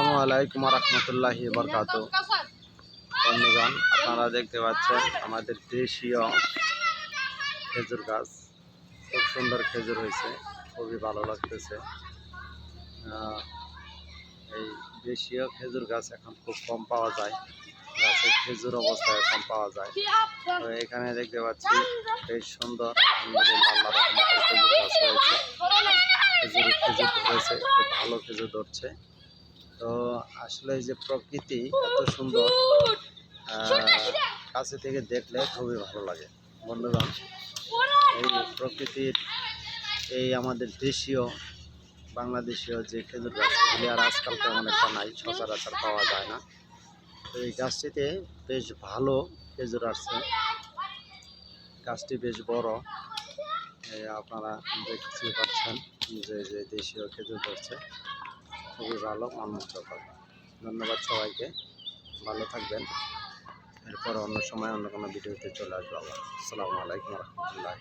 আসসালামু আলাইকুম রহমতুল্লাহি বরকাত বন্ধুগণ, আপনারা দেখতে পাচ্ছেন আমাদের দেশীয় খেজুর গাছ। খুব সুন্দর খেজুর হয়েছে, খুবই ভালো লাগতেছে। এই দেশীয় খেজুর গাছ এখন খুব কম পাওয়া যায়। গাছে খেজুর অবস্থায় এখন পাওয়া যায়। তো এখানে দেখতে পাচ্ছি, বেশ সুন্দর খেজুর গাছ রয়েছে খেজুর খেজুর ধরেছে, খুব ভালো খেজুর ধরছে। তো আসলে এই যে প্রকৃতি এত সুন্দর কাছে থেকে দেখলে খুবই ভালো লাগে। বন্ধুগণ এই প্রকৃতির এই আমাদের দেশীয় বাংলাদেশীয় যে খেজুর গাছ এগুলি আর আজকাল তেমন একটা নাই সচরাচর পাওয়া যায় না। তো এই গাছটিতে বেশ ভালো খেজুর আসছে। গাছটি বেশ বড়। আপনারা দেখতে পাচ্ছেন যে যে দেশীয় খেজুর ধরছে। খুবই ভালো মনোমুগ্ধকর ধন্যবাদ সবাইকে, ভালো থাকবেন। এরপর অন্য সময় অন্য কোনো ভিডিওতে চলে আসব আবার। আসসালামু আলাইকুম রহমতুল্লাহ